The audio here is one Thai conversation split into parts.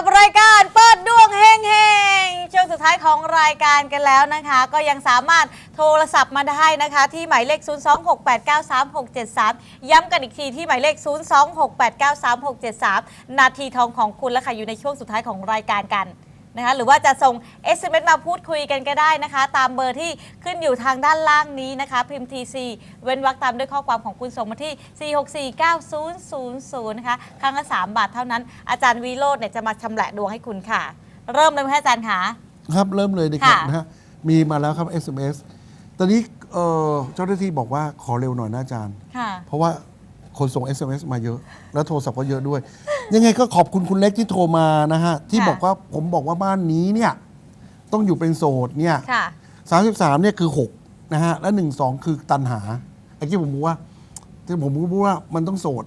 กับรายการเปิดดวงเฮงเฮงช่วงสุดท้ายของรายการกันแล้วนะคะ ก็ยังสามารถโทรศัพท์มาได้นะคะ ที่หมายเลข 026893673 ย้ำกันอีกทีที่หมายเลข 026893673 นาทีทองของคุณแล้วค่ะอยู่ในช่วงสุดท้ายของรายการกัน นะคะหรือว่าจะส่ง SMS มาพูดคุยกันก็ได้นะคะ ตามเบอร์ที่ขึ้นอยู่ทางด้านล่างนี้นะคะ พิมพ์ TC เว้นวรรคตามด้วยข้อความของคุณส่งมาที่ 4649000 นะคะครั้งละ 3 บาทเท่านั้น อาจารย์วีโรจน์เนี่ยจะมาชำแหละดวงให้คุณค่ะ เริ่มเลยไหมคะอาจารย์คะ ครับเริ่มเลยดีครับค่ะ นะฮะมีมาแล้วครับ SMS ตอนนี้เอ่อเจ้าหน้าที่บอกว่าขอเร็วหน่อยนะอาจารย์ ค่ะ เพราะว่าคนส่ง SMS มาเยอะ แล้วโทรศัพท์ก็เยอะด้วย ยังไงก็ขอบคุณคุณเล็กที่โทรมานะฮะ ที่ค่ะบอกว่าผมบอกว่าบ้านนี้เนี่ยต้องอยู่เป็นโสดเนี่ยค่ะ สามสิบสามเนี่ยคือหกนะฮะ และหนึ่งสองคือตันหาไอ้ที่ผมบอกว่าที่ผมพูดว่ามันต้องโสด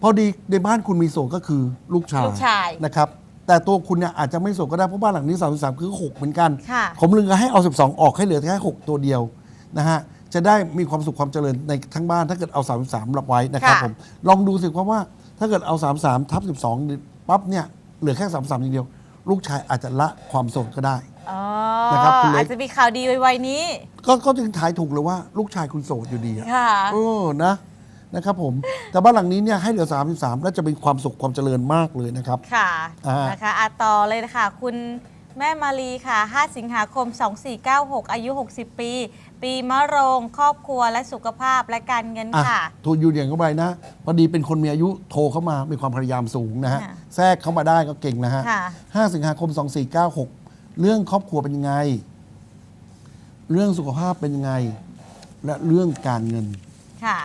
พอดีในบ้านคุณมีโสดก็คือลูกชายลูกชาย นะครับ แต่ตัวคุณเนี่ยอาจจะไม่โสดก็ได้เพราะบ้านหลังนี้สามสิบสามคือหกเหมือนกัน ค่ะ ผมเลยให้เอา 12 ออกให้เหลือแค่6ตัวเดียวนะฮะ จะได้มีความสุขความเจริญในทั้งบ้านถ้าเกิดเอา 33รับไว้นะครับค่ะ ผม ลองดูสิครับว่า ถ้าเกิดเอา 33 ทับ 12 ปั๊บเนี่ยเหลือแค่ 33อย่างเดียว ลูกชายอาจจะละความโสดก็ได้ อ๋อนะครับคุณเล็ก อาจจะมีข่าวดีไวๆนี้ ก็ก็จึงถ่ายถูกเลยว่าลูกชายคุณโสดอยู่ดีอะค่ะ เออนะนะครับผม แต่บ้านหลังนี้เนี่ยให้เหลือ 33และจะเป็นความสุขความเจริญมากเลยนะครับ ค่ะอ่าน นะคะอะต่อเลยนะคะคุณแม่มารีค่ะ 5 สิงหาคม 2496 อายุ 60 ปี ปีมะโรง ครอบครัวและสุขภาพและการเงินอะค่ะถูกอยู่อย่างเข้าไปนะ พอดีเป็นคนมีอายุโทรเข้ามา มีความพยายามสูงนะฮะ ค่ะแทรกเข้ามาได้ก็เก่งนะฮะ ค่ะ 5 สิงหาคม 2496 เรื่องครอบครัวเป็นยังไง เรื่องสุขภาพเป็นยังไง และเรื่องการเงิน ค่ะ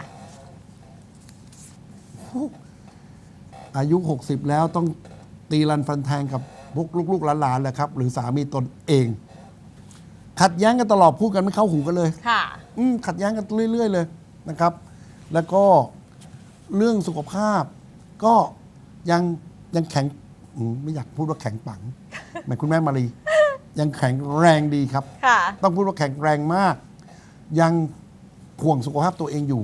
อายุ 60 แล้วต้องตีรันฟันแทงกับพวกลูกๆหลานๆแหละครับ หรือสามีตนเอง ขัดแย้งกันตลอดพูดกันไม่เข้าหูกันเลยค่ะ อืมขัดแย้งกันเรื่อย ๆ เลยนะครับ แล้วก็เรื่องสุขภาพ ก็ยังยังแข็งอืมไม่อยากพูดว่าแข็งปังเหมือนคุณแม่มารียังแข็งแรงดีครับ ค่ะ ต้องพูดว่าแข็งแรงมาก ยังห่วงสุขภาพตัวเองอยู่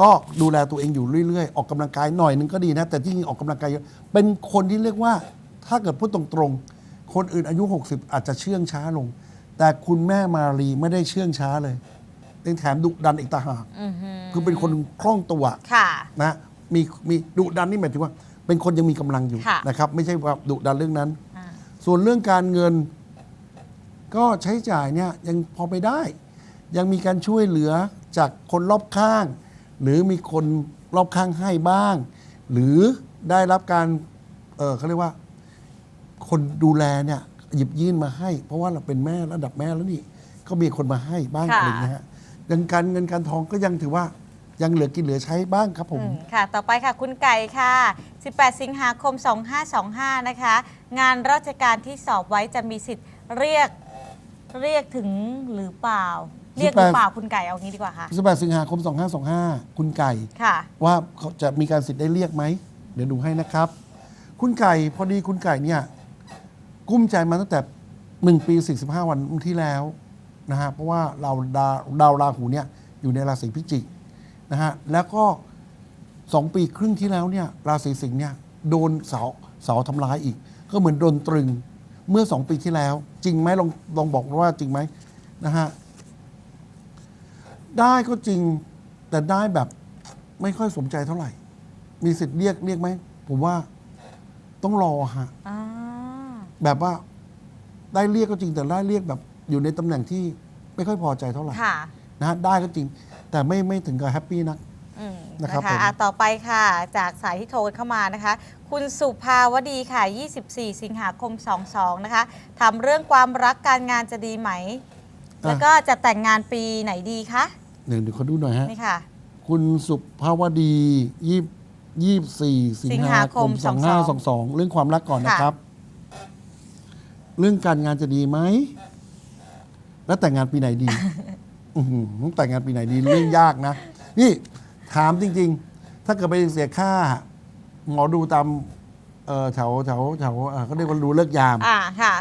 ก็ดูแลตัวเองอยู่เรื่อยๆ ออกกำลังกายหน่อยนึงก็ดีนะ แต่ที่จริงออกกำลังกายเยอะเป็นคนที่เรียกว่า ถ้าเกิดพูดตรงๆ คนอื่นอายุ 60 อาจจะเชื่องช้าลง แต่คุณแม่มารีไม่ได้เชื่องช้าเลยยังแถมดุดันอีกต่างหากอือหือคือเป็นคนคล่องตัวค่ะ นะมีมีดุดันนี่หมายถึงว่า เป็นคนยังมีกำลังอยู่ค่ะ นะครับ ไม่ใช่ว่าดุดันเรื่องนั้น อ่าส่วนเรื่องการเงินก็ใช้จ่ายเนี่ยยังพอไปได้ ยังมีการช่วยเหลือจากคนรอบข้าง หรือมีคนรอบข้างให้บ้าง หรือได้รับการเออเขาเรียกว่า คนดูแลเนี่ย หยิบยื่นมาให้ เพราะว่าเราเป็นแม่ระดับแม่แล้วนี่ก็มีคนมาให้บ้างค่ะ อะไรอย่างเงี้ยฮะยังการเงินการทองก็ยังถือว่ายังเหลือกินเหลือใช้บ้างครับผม อืมค่ะ ต่อไปค่ะ คุณไก่ค่ะ 18 สิงหาคม 2525 นะคะ งานราชการที่สอบไว้จะมีสิทธิ์เรียกเรียกถึงหรือเปล่า เรียกหรือเปล่าคุณไก่เอางี้ดีกว่าค่ะ 18สิงหาคม 2525 คุณไก่ ค่ะ ว่าเขาจะมีการสิทธิ์ได้เรียกไหม เดี๋ยวดูให้นะครับ คุณไก่พอดีคุณไก่เนี่ย กุ้มใจมาตั้งแต่หนึ่งปี 45 วันที่แล้วนะฮะเพราะว่าเราดาวดาวราหูเนี่ยอยู่ในราศีพิจิกนะฮะแล้วก็สองปีครึ่งที่แล้วเนี่ยราศีสิงห์เนี่ยโดนเสาเสาทำร้ายอีก ก็เหมือนโดนตรึงเมื่อสองปีที่แล้ว จริงไหมลองลองบอกว่าจริงไหมนะฮะได้ก็จริงแต่ได้แบบไม่ค่อยสมใจเท่าไหร่ มีสิทธิ์เรียกเรียกไหมผมว่าต้องรอฮะ อ่า แบบว่าได้เรียกก็จริงแต่ได้เรียกแบบอยู่ในตำแหน่งที่ไม่ค่อยพอใจเท่าไหร่ค่ะ นะฮะได้ก็จริง แต่ไม่ไม่ถึงกับแฮปปี้นัก อืมนะครับนะคะผม อะต่อไปค่ะ จากสายที่โทรเข้ามานะคะ คุณสุภาวดีค่ะ 24 สิงหาคม 22 นะคะทำเรื่องความรักการงานจะดีไหมแล้วก็จะแต่งงานปีไหนดีคะเดี๋ยวเดี๋ยวเขาดูหน่อยฮะ นี่ค่ะ คุณสุภาวดียี่ยี่สี่สิงสิงหาหาคคมมสองห้าสองสองเรื่องความรักก่อนนะครับ เรื่องการงานจะดีไหม แล้วแต่งงานปีไหนดี อื้อหือแต่งงานปีไหนดีเรื่องยากนะ นี่ถามจริง ๆ ถ้าเกิดไปเสียค่า หมอดูตามเอ่อแถวแถวแถวเอ่อเขาเรียกว่าดูเลิกษ์ยาม อ่าค่ะ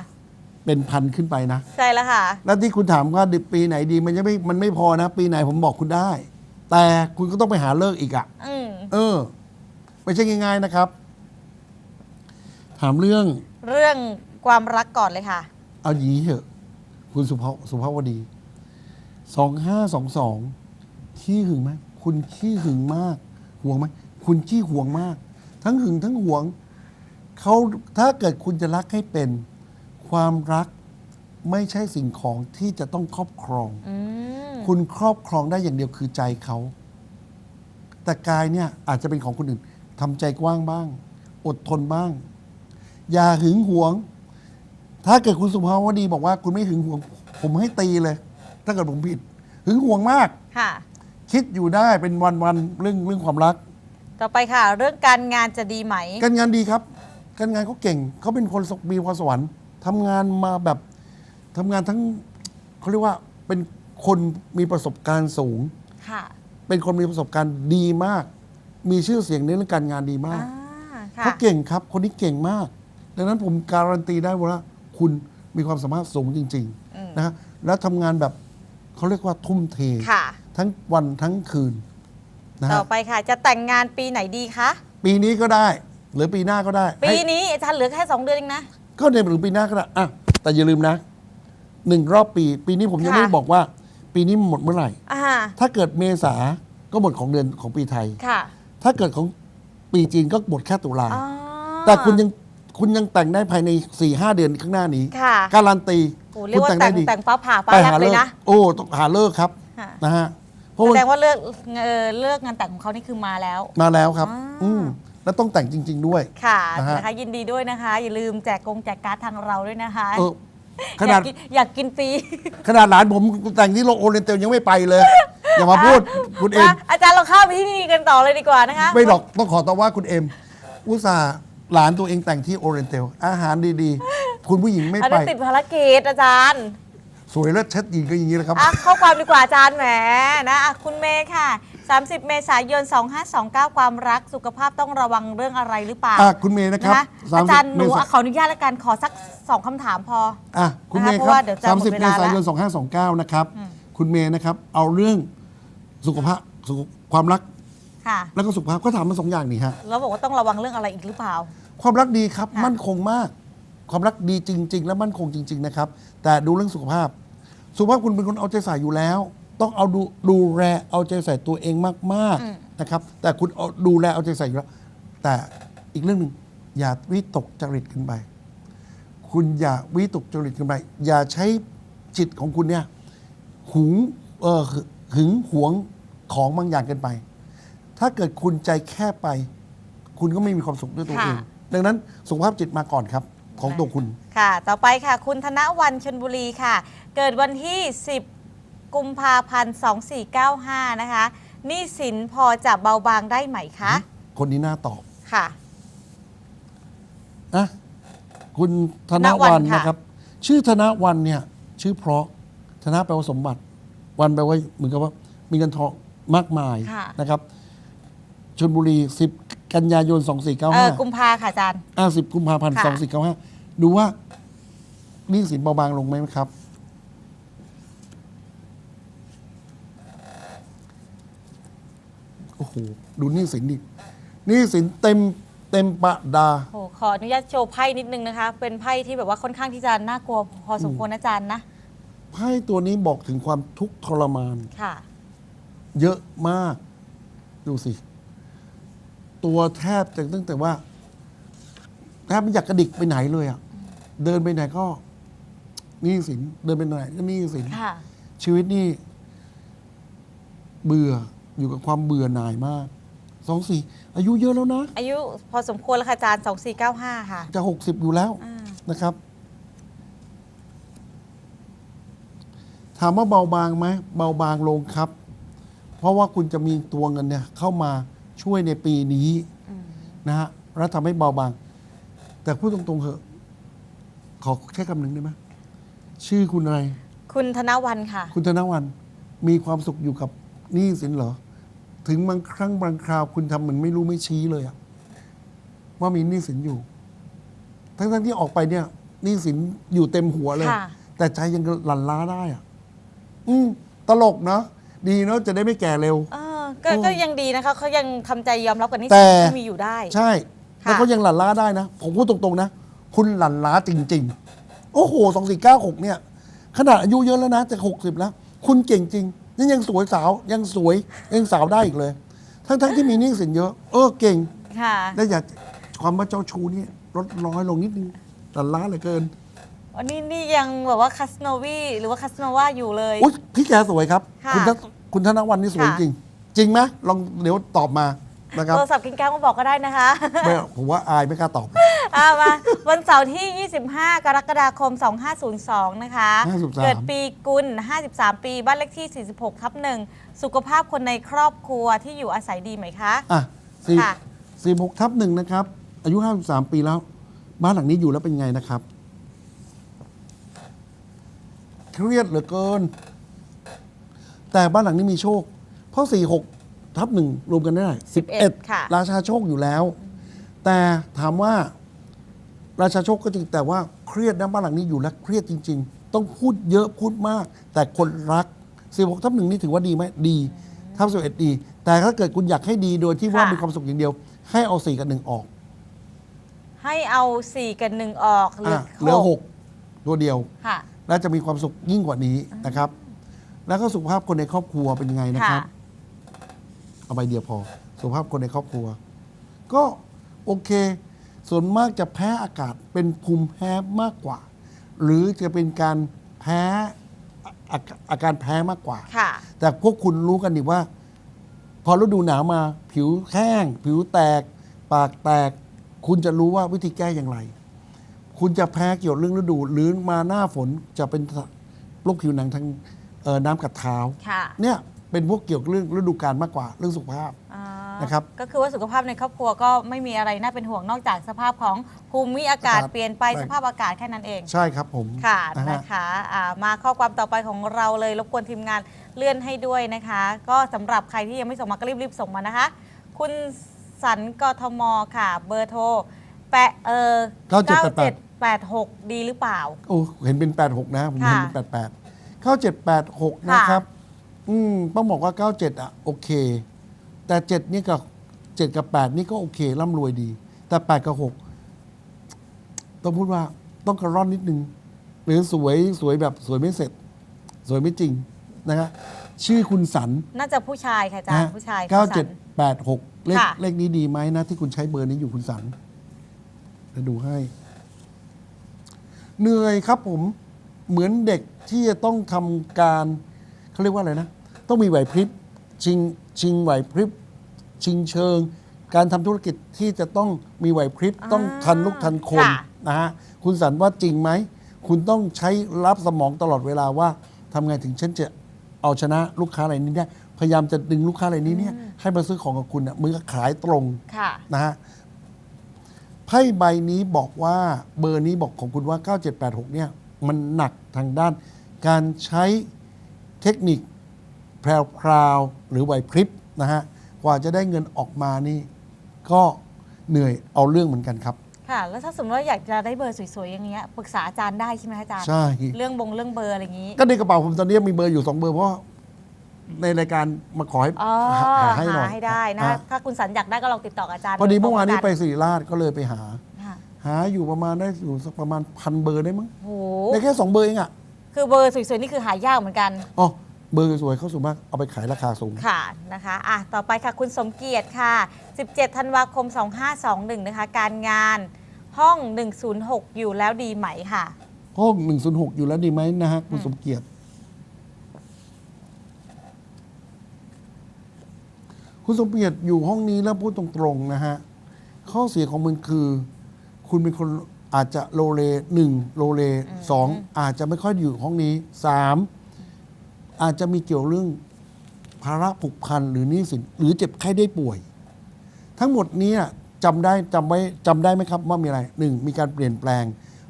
เป็นพันขึ้นไปนะ ใช่แล้วค่ะ แล้วที่คุณถามว่าปีไหนดีมันจะไม่มันไม่พอนะ ปีไหนผมบอกคุณได้ แต่คุณก็ต้องไปหาเลิกอีกอะอืมเออ ไม่ใช่ง่าย ๆนะครับ ถามเรื่องเรื่อง ความรักก่อนเลยค่ะ เอาอย่างนี้เถอะ คุณสุภาสุภาวดีสองห้าสองสองขี้หึงไหมคุณขี้หึงมากห่วงไหมคุณขี้ห่วงมาก ทั้งหึงทั้งห่วงเขาถ้าเกิดคุณจะรักให้เป็น ความรักไม่ใช่สิ่งของที่จะต้องครอบครองอืมคุณครอบครองได้อย่างเดียวคือใจเขาแต่กายเนี่ยอาจจะเป็นของคนอื่นทำใจกว้างบ้าง อดทนบ้าง อย่าหึงหวง ถ้าเกิดคุณสุภาวดีบอกว่าคุณไม่หึงหวง ผมให้ตีเลย ถ้าเกิดผมผิด หึงหวงมาก ค่ะ คิดอยู่ได้เป็นวันๆเรื่องเรื่องความรัก ต่อไปค่ะ เรื่องการงานจะดีไหม การงานดีครับ การงานเขาเก่งเขาเป็นคนมีพรสวรรค์ทำงานมาแบบทำงานทั้งเขาเรียกว่าเป็นคนมีประสบการณ์สูง ค่ะเป็นคนมีประสบการณ์ดีมาก มีชื่อเสียงในเรื่องการงานดีมาอ่ากค่ะเขาเก่งครับ คนนี้เก่งมาก ดังนั้นผมการันตีได้ว่า คุณมีความสามารถสูงจริงอืมๆนะฮะแล้วทำงานแบบเขาเรียกว่าทุ่มเท ค่ะ ทั้งวันทั้งคืนนะต่ฮะอไปค่ะ จะแต่งงานปีไหนดีคะ ปีนี้ก็ได้ หรือปีหน้าก็ได้ปีให้ นี้อาจารย์เหลือแค่สองเดือนเองนะ ก็ในหรือปีหน้าก็ได้อะแต่อย่าลืมนะหนึ่งรอบปี ปีนี้ผมยังค่ะ ไม่ได้บอกว่า ปีนี้หมดเมื่อไหร่ อ่า ถ้าเกิดเมษาก็หมดของเดือนของปีไทย ค่ะถ้าเกิดของปีจีนก็หมดแค่ตุลาอ๋อแต่คุณยัง คุณยังแต่งได้ภายใน4ี่ห้าเดือนข้างหน้านี้ ค่ะการันตีโอ้เรียกว่าแต่งแต่งฟ้าผ่าฟ้าไปแลบหาเลเลิยกนะโอ้ต้องหาเลิกครับค่ะนะฮะเพราะแสว่าดงว่าเลือกเออเลือกงานแต่งของเขานี่คือมาแล้ว มาแล้วครับ อ่า อืมแล้วต้องแต่งจริง ๆ ด้วย ค่ะนะฮะ นะคะยินดีด้วยนะคะ อย่าลืมแจกกงแจกการ์ดทางเราด้วยนะคะเออขนาดอยกกิอยากกินฟรี ขนาดหลานผมแต่งที่โรงโอเรนเตลยังไม่ไปเลย อย่ามาพูดคุณเอ็ม มาอาจารย์เราเข้าไปที่นี่กันต่อเลยดีกว่านะคะ ไม่หรอกต้องขอต่อว่าคุณเอ็มอุตส่าห์ หลานตัวเองแต่งที่โอเรนเตลอาหารดีๆ คุณผู้หญิงไม่อันไปนี้ติดภารกิจอาจารย์สวยและเช็ดหญิงก็อย่างนี้แหละครับ อะข้อความดีกว่าอาจารย์แหมนะอะคุณเมย์ค่ะ 30 เมษายน 2529 ความรักสุขภาพต้องระวังเรื่องอะไรหรือเปล่าอะคุณเมย์นะครับนะคะ30อาจารย์หนูเมษา อะขออนุญาตแล้วกันขอสักสองคำถามพอ อะคุณเมย์นะคะเพคราะรัว่าบเดี๋ยวจะหมด30 เวเมลาษายนแล้ว2529 นะครับ คุณเมย์นะครับ เอาเรื่องสุขภาพสุขความรัก ค่ะ แล้วก็สุขภาพก็ถามมาสองอย่างนี่ฮะแล้วบอกว่าต้องระวังเรื่องอะไรอีกหรือเปล่า ความรักดีครับ ค่ะ มั่นคงมาก ความรักดีจริง ๆ และมั่นคงจริง ๆ นะครับ แต่ดูเรื่องสุขภาพ สุขภาพคุณเป็นคนเอาใจใส่อยู่แล้ว ต้องเอาดูดูแลเอาใจใส่ตัวเองมากอืมๆนะครับ แต่คุณเอาดูแลเอาใจใส่อยู่แล้ว แต่อีกเรื่องหนึ่งอย่าวิตกจริตขึ้นไป คุณอย่าวิตกจริตขึ้นไป อย่าใช้จิตของคุณเนี่ย หึงเออหึหึงหวงของบางอย่างเกินไป ถ้าเกิดคุณใจแคบไป คุณก็ไม่มีความสุขด้วยตัวเอง ค่ะ ดังนั้นสุขภาพจิตมาก่อนครับ ของตัวคุณ ค่ะ ต่อไปค่ะ คุณธนวันชนบุรีค่ะ เกิดวันที่ 10 กุมภาพันธ์ 2495 นะคะหนี้สินพอจะเบาบางได้ไหมคะ คนนี้น่าตอบค่ะ นะคุณธนธนวัวันนค่ะ นะครับ ชื่อธนวันเนี่ย ชื่อเพราะธนแปลว่าสมบัติ วันแปลว่าเหมือนกับว่า มีเงินทองมากมายค่ะ นะครับ ชนบุรี 10 กันยายน เออ2495กุมภาค่ะอาจารย์อ่าสิบกุมภาพันธ์ ค่ะสองสี่เก้าห้าดูว่าหนี้สินเบาบางลงไหมครับ โอ้โห ดูหนี้สินดิหนี้สินเต็มเต็มปะดา โอ้ขออนุญาตโชว์ไพ่นิดนึงนะคะ เป็นไพ่ที่แบบว่าค่อนข้างที่จะน่ากลัวพอสมควรนะอาจารย์นะ ไพ่ตัวนี้บอกถึงความทุกข์ทรมาน ค่ะ เยอะมาก ดูสิ ตัวแทบจะตั้งแต่ว่าแทบไม่อยากกระดิกไปไหนเลยอะเดินไปไหนก็หนี้สินเดินไปไหนก็หนี้สินค่ะ ชีวิตนี่ เบื่ออยู่กับความเบื่อหน่ายมากสองสี่อายุเยอะแล้วนะ อายุพอสมควรแล้วค่ะอาจารย์ 2495 ค่ะจะหกสิบอยู่แล้วอ่านะครับ ถามว่าเบาบางไหมเบาบางลงครับ เพราะว่าคุณจะมีตัวเงินเนี่ย เข้ามา ช่วยในปีนี้อืมนะฮะแล้วทำให้เบาบาง แต่พูดตรงๆเถอะ ขอแค่คำหนึ่งได้ไหมชื่อคุณอะไร คุณธนวันค่ะ คุณธนวันมีความสุขอยู่กับหนี้สินเหรอ ถึงบางครั้งบางคราวคุณทำเหมือนไม่รู้ไม่ชี้เลยอะว่ามีหนี้สินอยู่ ทั้งๆที่ออกไปเนี่ยหนี้สินอยู่เต็มหัวเลย ค่ะ แต่ใจยังหลั่นล้าได้อะอืมตลกเนาะดีเนาะจะได้ไม่แก่เร็ว เออ ก็โอ้ก็ยังดีนะคะเขายังทำใจยอมรับกับหนี่แต่ ที่มีอยู่ได้ ใช่ ค่ะ แล้วเขายังหลั่นล้าได้นะ ผมพูดตรงๆนะ คุณหลั่นล้าจริง ๆ โอ้โหสองสี่เก้าหกเนี่ย ขนาดอายุเยอะแล้วนะจะหกสิบแล้ว คุณเก่งจริงนี่ยังสวยสาวยังสวยยังสาวได้อีกเลย ทั้งๆที่มีหนี้สินเยอะ เออเก่ง ค่ะและอยากความว่าเจ้าชู้นี่ลดน้อยลงนิดนึงหลั่นล้าเหลือเกินวันนี้นี่ยังแบบว่าคาสโนวีหรือว่าคาสโนวาอยู่เลย อุ๊ยพี่แกสวยครับ ค่ะณธนคุณธนวันนี่สวยค่ะจริง จริงไหมลองเดี๋ยวตอบมานะครับโทรศัพท์กินแก้วมาบอกก็ได้นะคะไม่ผมว่าอายไม่กล้าตอบอ่ามาวันเสาร์ที่ 25 กรกฎาคม 2502 นะคะ53เกิดปีกุล 53 ปี บ้านเลขที่ 46ทับหนึ่งสุขภาพคนในครอบครัวที่อยู่อาศัยดีไหมคะอะสี่ค่ะสี่หกทับหนึ่งนะครับ อายุห้าสิบสามปีแล้ว บ้านหลังนี้อยู่แล้วเป็นไงนะครับ เครียดเหลือเกิน แต่บ้านหลังนี้มีโชค เพราะสี่หกทับหนึ่งรวมกันได้สิบเอ็ดค่ะ ราชาโชคอยู่แล้ว แต่ถามว่าราชาโชคก็จริงแต่ว่าเครียดนะบ้านหลังนี้อยู่แล้วเครียดจริง ๆ ต้องพูดเยอะพูดมาก แต่คนรักสี่หกทับหนึ่งนี่ถือว่าดีไหมดีทับสิบเอ็ดดี แต่ถ้าเกิดคุณอยากให้ดีโดยที่ว่าค่ะ มีความสุขอย่างเดียว ให้เอาสี่กับหนึ่งออกให้เอา 4 กับ1ออกเหลืออะเหลือหกตัวเดียว ค่ะ แล้วจะมีความสุขยิ่งกว่านี้นะครับ แล้วก็สุขภาพคนในครอบครัวเป็นยังไงนะครับ ค่ะ เอาใบเดียวพอ สุขภาพคนในครอบครัว ก็โอเค ส่วนมากจะแพ้อากาศเป็นภูมิแพ้มากกว่า หรือจะเป็นการแพ้อาอาอาการแพ้มากกว่า ค่ะ แต่พวกคุณรู้กันดิว่า พอฤดูหนาวมา ผิวแห้ง ผิวแตก ปากแตก คุณจะรู้ว่าวิธีแก้อย่างไร คุณจะแพ้เกี่ยวเรื่องฤดู หรือมาหน้าฝนจะเป็นโรคผิวหนังทางเอ่อน้ำกัดเท้า ค่ะ เนี่ย เป็นพวกเกี่ยวกับเรื่องฤดูกาลมากกว่าเรื่องสุขภาพ อ่านะครับก็คือว่าสุขภาพในครอบครัวก็ไม่มีอะไรน่าเป็นห่วงนอกจากสภาพของภูมิอากาศอากาศเปลี่ยนไปแปลงสภาพอากาศแค่นั้นเอง ใช่ครับผมค่ะนะฮะนะคะอ่ามาข้อความต่อไปของเราเลยรบกวนทีมงานเลื่อนให้ด้วยนะคะ ก็สำหรับใครที่ยังไม่ส่งมาก็รีบๆส่งมานะคะ คุณสันกทมค่ะ เบอร์โทรแปะเออ9786ดีหรือเปล่า โอ้เห็นเป็น 86 นะ ผมค่ะเห็นเป็น 88 9786 นะครับ อืมต้องบอกว่า 97 อะ โอเค แต่ 7 นี่กับ 7 กับ 8 นี่ก็โอเคร่ำรวยดี แต่ 8 กับ 6 ต้องพูดว่าต้องกระร่อนนิดนึง หรือสวยสวยแบบสวยไม่เสร็จ สวยไม่จริงนะฮะชื่อคุณสันน่าจะผู้ชายค่ะอาจารนะย์ผู้ชายเก้าคุณสัเจ็ดนแปดหกเลขค่ะ เลขนี้ดีไหมนะ ที่คุณใช้เบอร์นี้อยู่คุณสันจะดูให้ เหนื่อยครับผมเหมือนเด็กที่จะต้องทำการ เขาเรียกว่าอะไรนะ ต้องมีไหวพริบชิงชิงไหวพริบชิงเชิง การทำธุรกิจที่จะต้องมีไหวพริบต้องทันลูกทันคนค่ะนะฮะคุณสันว่าจริงไหม คุณต้องใช้รับสมองตลอดเวลาว่าทำไงถึงฉันจะเอาชนะลูกค้ารายนี้ได้พยายามจะดึงลูกค้ารายนี้เนี่ยให้มาซื้อของกับคุณเนี่ยมือขายตรงค่ะนะฮะไพ่ใบนี้บอกว่าเบอร์นี้บอกของคุณว่า 9786 เนี่ย มันหนักทางด้านการใช้ เทคนิคแพรวๆหรือไหวพริบนะฮะกว่าจะได้เงินออกมานี่ ก็เหนื่อยเอาเรื่องเหมือนกันครับ ค่ะ แล้วถ้าสมมติว่าอยากจะได้เบอร์สวยๆอย่างเงี้ยปรึกษาอาจารย์ได้ใช่ไหมคะอาจารย์ใช่ เรื่องบงเรื่องเบอร์อะไรอย่างงี้ ก็ในกระเป๋าผมตอนนี้มีเบอร์อยู่สองเบอร์เพราะว่าในรายการมาขอให้อ๋อหาหาให้หน่อยให้ได้นะฮะถ้าคุณสันอยากได้ก็ลองติดต่อกับอาจารย์พอดีเมื่อวานนี้โดยตไปรงกัสิริราชก็เลยไปหา ค่ะหาอยู่ประมาณได้อยู่สักประมาณพันเบอร์ได้มั้งโห ได้แค่สองเบอร์เองอะ คือเบอร์สวยๆนี่คือหายากเหมือนกัน อ๋อเบอร์สวยๆเขาสูงมากเอาไปขายราคาสูง ค่ะนะคะอะต่อไปค่ะคุณสมเกียรติค่ะ 17 ธันวาคม 2521 นะคะ การงานห้อง 106 อยู่แล้วดีไหมค่ะ ห้อง106 อยู่แล้วดีไหมนะฮะคุณสมเกียรติ คุณสมเกียรติอยู่ห้องนี้แล้วพูดตรงๆนะฮะ ข้อเสียของมันคือ คุณเป็นคน อาจจะโลเลหนึ่งโลเลสองอาจจะไม่ค่อยอยู่ห้องนี้สามอาจจะมีเกี่ยวเรื่องภาระผูกพันหรือหนี้สินหรือเจ็บไข้ได้ป่วย ทั้งหมดเนี้จำได้จำไว้จำได้ไหมครับว่ามีอะไรหนึ่งมีการเปลี่ยนแปลง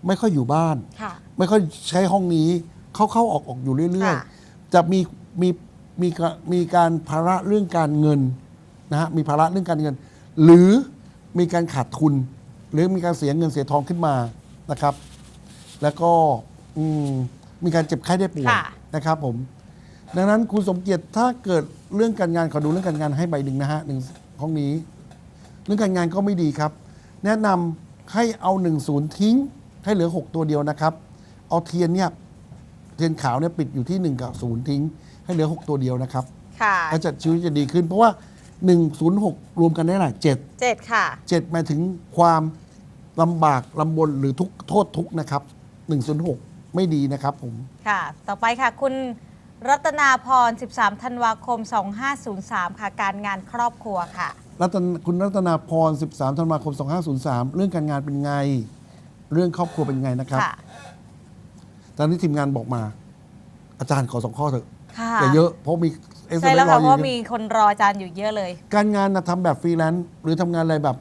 ไม่ค่อยอยู่บ้านค่ะไม่ค่อยใช้ห้องนี้ เข้าเข้าออกออกอยู่เรื่อยค่ะๆจะมีมีมีกะมีการภาระเรื่องการเงินนะฮะมีภาระเรื่องการเงิน หรือมีการขาดทุน หรือมีการเสียเงินเสียทองขึ้นมานะครับ แล้วก็อืมมีการเจ็บไข้ได้ป่วยค่ะ นะครับผม ดังนั้นคุณสมเกียรติถ้าเกิดเรื่องการงานขอดูเรื่องการงานให้ใบหนึ่งนะฮะหนึ่งห้องนี้ เรื่องการงานก็ไม่ดีครับ แนะนให้เอา10ทิ้ง ให้เหลือ 6 ตัวเดียวนะครับ เอาเทียนเนี่ยเทียนขาวเนี่ยปิดอยู่ที่ 1 กับ0ทิ้ง ให้เหลือ 6 ตัวเดียวนะครับค่ะแล้วจะชีวิตจะดีขึ้น เพราะว่า 106 รวมกันได้เท่าไหร่7เจ็ดค่ะ7หมายถึงความ ลำบากลำบนหรือทุกข์โทษทุกข์นะครับ 106 ไม่ดีนะครับผม ค่ะ ต่อไปค่ะ คุณรัตนาพร 13 ธันวาคม 2503 ค่ะ การงานครอบครัวค่ะ รัตนคุณรัตนาพร 13 ธันวาคม 2503 เรื่องการงานเป็นไง เรื่องครอบครัวเป็นไงนะครับ ค่ะ ตอนนี้ทีมงานบอกมา อาจารย์ขอสองข้อเถอะค่ะอย่าเยอะเพราะมีเอสใช่เอแล้วรอค่ะอเพยู่ราะมีคนรออาจารย์อยู่เยอะเลย การงานนะทำแบบฟรีแลนซ์หรือทำงานอะไรแบบ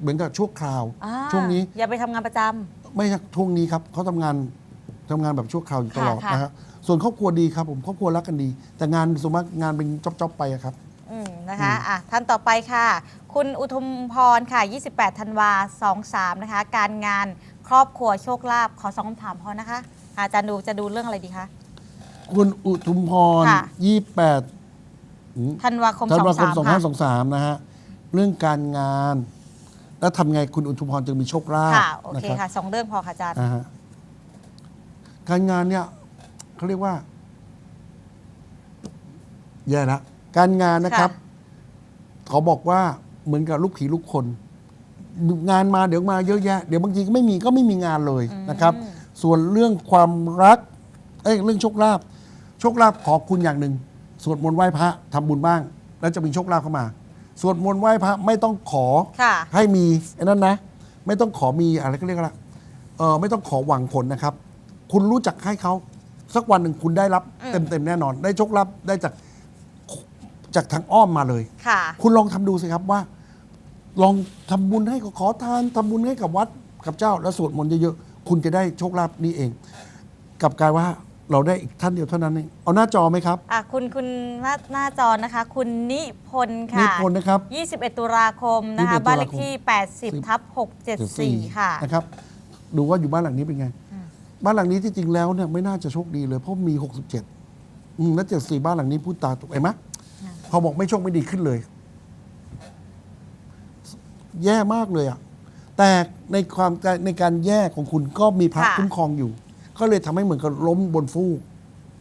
เหมือนกับชั่วคราว อ่าช่วงนี้อย่าไปทำงานประจำ ไม่ใช่ช่วงนี้ครับเขาทำงานทำงานแบบชั่วคราวอยู่ตลอดค่ะ นะฮะส่วนครอบครัวดีครับผมครอบครัวรักกันดี แต่งานสมมติงานเป็นจ๊อบๆไปอะครับ อืมนะคะอะท่านต่อไปค่ะ คุณอุทุมพรค่ะ 28 ธันวา 23 นะคะ การงานครอบครัวโชคลาภขอสองคำถามพอนะคะ อาจารย์ดูจะดูเรื่องอะไรดีคะ คุณอุทุมพรค่ะ ยี่แปดธันวาคมธันวาคม 23ค่ะ 2523 นะฮะ เรื่องการงาน แล้วทำไงคุณอุทุมพรจึงมีโชคลาภค่ะ โอนะเคครับค่ะสองเรื่องพอค่ะอาจารย์ อ่าฮะการงานเนี่ยเขาเรียกว่า แย่ละการงานนะครับเขาบอกว่าเหมือนกับลูกผีลูกคน งานมาเดี๋ยวมาเยอะแยะ เดี๋ยวบางทีก็ไม่มีก็ไม่มีงานเลยนะครับ ส่วนเรื่องความรักเอ้ยเรื่องโชคลาภโชคลาภขอคุณอย่างหนึ่งสวดมนต์ไหว้พระทำบุญบ้าง แล้วจะมีโชคลาภเข้ามา สวดมนต์ไหว้พระไม่ต้องขอค่ะให้มีไอ้นั่นนะ ไม่ต้องขอมีอะไรก็เรียกว่าเออไม่ต้องขอหวังผลนะครับ คุณรู้จักให้เขาสักวันหนึ่งคุณได้รับอืม เต็มๆแน่นอน ได้โชคลาภได้จากจากทางอ้อมมาเลย ค่ะ คุณลองทำดูสิครับว่า ลองทำบุญให้กับขอทานทำบุญให้กับวัดกับเจ้า แล้วสวดมนต์เยอะๆ คุณจะได้โชคลาภนี้เองกลับกลายว่า เราได้อีกท่านเดียวเท่านั้นเองเอาหน้าจอไหมครับ อะคุณคุณหน้าหน้าจอนะคะ คุณนิพนธ์ค่ะนิพนธ์นะครับ 21 ตุลาคมนะคะ 21บ้านเลขที่ 80ทับ674 ค่ะ นะครับ ดูว่าอยู่บ้านหลังนี้เป็นไง บ้านหลังนี้ที่จริงแล้วเนี่ยไม่น่าจะโชคดีเลยเพราะมี 67อืมแล้ว74 บ้านหลังนี้พูดตาตกเห็นไหมพอบอกไม่โชคไม่ดีขึ้นเลย แย่มากเลยอะแต่ในความในการแย่ของคุณก็มีพระค่ะ คุ้มครองอยู่ ก็เลยทำให้เหมือนกับล้มบนฟูก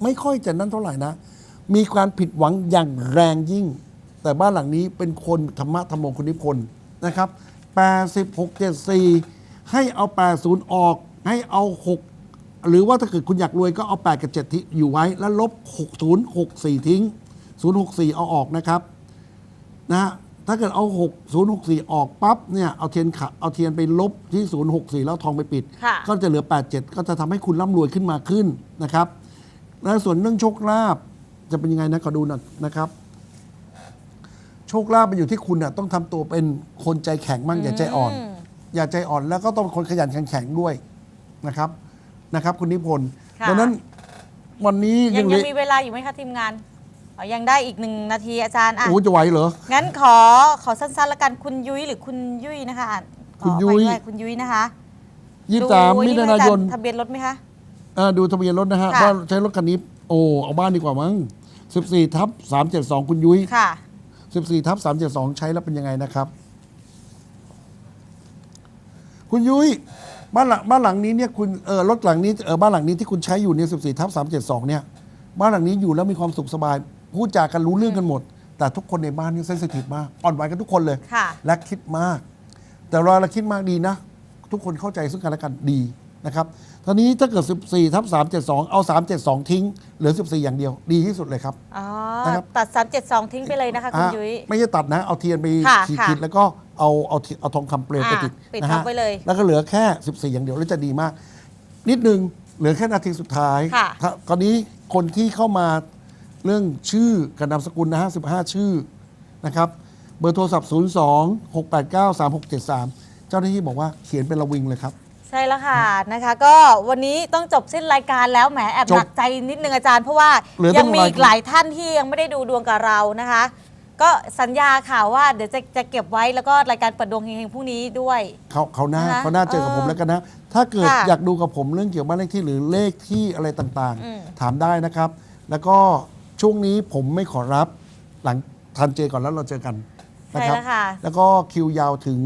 ไม่ค่อยจะนั่นเท่าไหร่นะ มีความผิดหวังอย่างแรงยิ่ง แต่บ้านหลังนี้เป็นคนธรรมะธรรมโมคุณนิพนธ์นะครับ86 74 ให้เอา 80 ออก ให้เอา 6 หรือว่าถ้าเกิดคุณอยากรวยก็เอา 8 กับ 7 ที่อยู่ไว้ แล้วลบ 60 64 ทิ้ง 064 เอาออกนะครับ นะฮะ ถ้าเกิดเอา 6 064 ออกปั๊บเนี่ยเอาเทียนขะเอาเทียนไปลบที่ 064 แล้วทองไปปิด ค่ะ ก็จะเหลือ 87 ก็จะทำให้คุณร่ำรวยขึ้นมาขึ้นนะครับ และส่วนเรื่องโชคลาภจะเป็นยังไงนะขอดูหน่อยนะครับ โชคลาภมันอยู่ที่คุณน่ะต้องทำตัวเป็นคนใจแข็งมั่งอย่าใจอ่อนอืมอย่าใจอ่อนแล้วก็ต้องเป็นคนขยันขันแข็งด้วยนะครับนะครับ คุณนิพนธ์ค่ะ ดังนั้นวันนี้ยัยังงยังเหลือ มีเวลาอยู่ไหมคะทีมงาน อ๋อยังได้อีกหนึ่งนาทีอาจารย์อะโอ้จะไหวเหรอ งั้นขอขอสั้นๆแล้วกันคุณยุ้ยหรือคุณยุ้ยนะคะอ่านขอคุณยุ้ยไปด้วคุณยุ้ยนะคะยี่สามดูมิถุไหนายนทะเบียนรถไหมคะ อ่าดูทะเบียนรถนะฮะค่ะ ว่าใช้รถคันนี้โอ้เอาบ้านดีกว่ามั้ง14ทับ372 คุณยุ้ย ค่ะ 14ทับ372 ใช้แล้วเป็นยังไงนะครับ คุณยุ้ยบ้านหลังบ้านหลังนี้เนี่ยคุณเออรถหลังนี้เออบ้านหลังนี้ที่คุณใช้อยู่เนี่ย14ทับ372 เนี่ย บ้านหลังนี้อยู่แล้วมีความสุขสบาย พูดจากันรู้เรื่องกันหมด แต่ทุกคนในบ้านนี่เซนซิทีฟมากอ่อนไหวกันทุกคนเลย ค่ะ และคิดมาก แต่เราเราคิดมากดีนะ ทุกคนเข้าใจซึ่งกันและกันดีนะครับตอนนี้ถ้าเกิด 14ทับ372 เอา 372 ทิ้ง เหลือ 14 อย่างเดียว ดีที่สุดเลยครับ อ๋อ นะครับ ตัด 372 ทิ้งไปเลยนะคะ คุณอะยุ้ย ไม่ใช่ตัดนะ เอาเทียนไปค่ะขีดค่ะขีดแล้วก็เอาเอาเอาเอาทองคำเปลวไปอะติดปิดนะท็อฮะปไว้เลยแล้วก็เหลือแค่ 14 อย่างเดียวแล้วจะดีมาก นิดนึงเหลือแค่นาทีสุดท้ายค่ะ ถ้าตอนนี้คนที่เข้ามา เรื่องชื่อกับนามสกุลนะฮะ15 ชื่อนะครับเบอร์โทรศัพท์ 02 689 3673 เจ้าหน้าที่บอกว่าเขียนเป็นระวิงเลยครับ ใช่แล้วค่ะนะคะ ก็วันนี้ต้องจบสิ้นรายการแล้วแหมแอบจบหนักใจนิดนึงอาจารย์เพราะว่าเหลือตั้ยังงมีอีกหลายหลายท่านที่ยังไม่ได้ดูดวงกับเรานะคะ ก็สัญญาค่ะว่าเดี๋ยวจะจะเก็บไว้แล้วก็รายการเปิดดวงเฮงๆพรุ่งนี้ด้วย เขาเขาหน้านะคะเขาหน้าเจอกับเออผมแล้วกันนะ ถ้าเกิดค่ะอยากดูกับผมเรื่องเกี่ยวกับบ้านเลขที่หรือเลขที่อะไรต่างอืม ๆ ถามได้นะครับ แล้วก็ ช่วงนี้ผมไม่ขอรับหลังทันเจก่อนแล้วเราเจอกันนะใช่ครับแล้วค่ะ แล้วก็คิวยาวถึง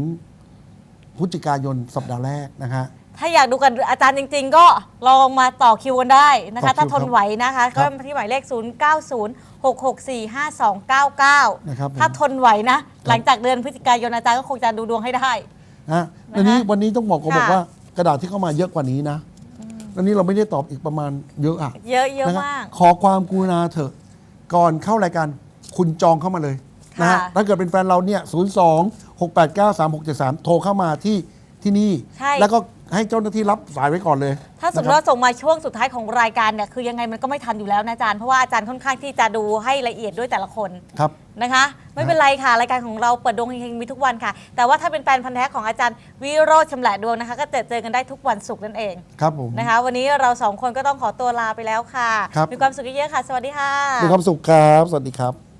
พฤศจิกายนสัปดาห์แรกนะฮะ ถ้าอยากดูกันอาจารย์จริง ๆ ก็ลองมาต่อคิวกันได้นะคะ ต่อคิวถ้าทนไหวนะคะ ครัก็บที่หมายเลข 0 9 0 6 6 4 5 2 9 9นะครับผมถ้าทนไหวนะ หลังจากเดือนพฤศจิกายนอาจารย์ก็คงจะดูดวงให้ได้นะวันนี้วันนี้ต้องบอกก็บอกค่ะ ว่ากระดาษที่เข้ามาเยอะกว่านี้นะวันนี้เราไม่ได้ตอบอีกประมาณเยอะอะเยอะเยอะนะครับมากขอความกรุณาเถอะ ก่อนเข้ารายการคุณจองเข้ามาเลยนะฮะค่ะ ถ้าเกิดเป็นแฟนเราเนี่ย 0 2 6 8 9 3 6 7 3 โทรเข้ามาที่ที่นี่ ใช่ แล้วก็ ให้เจ้าหน้าที่รับสายไว้ก่อนเลยถ้าสมมติว่าส่งมาช่วงสุดท้ายของรายการเนี่ยคือยังไงมันก็ไม่ทันอยู่แล้วนะอาจารย์เพราะว่าอาจารย์ค่อนข้างที่จะดูให้ละเอียดด้วยแต่ละคนครับ นะคะ ไม่เป็นไรค่ะรายการของเราเปิดดวงเฮงๆมีทุกวันค่ะ แต่ว่าถ้าเป็นแฟนพันธ์แท้ของอาจารย์วิโรธชำแหละดวงนะคะ ก็เจอเจอกันได้ทุกวันศุกร์นั่นเองครับผม นะคะ วันนี้เราสองคนก็ต้องขอตัวลาไปแล้วค่ะ ครับ มีความสุขเยอะๆค่ะ สวัสดีค่ะ มีความสุขครับ สวัสดีครับ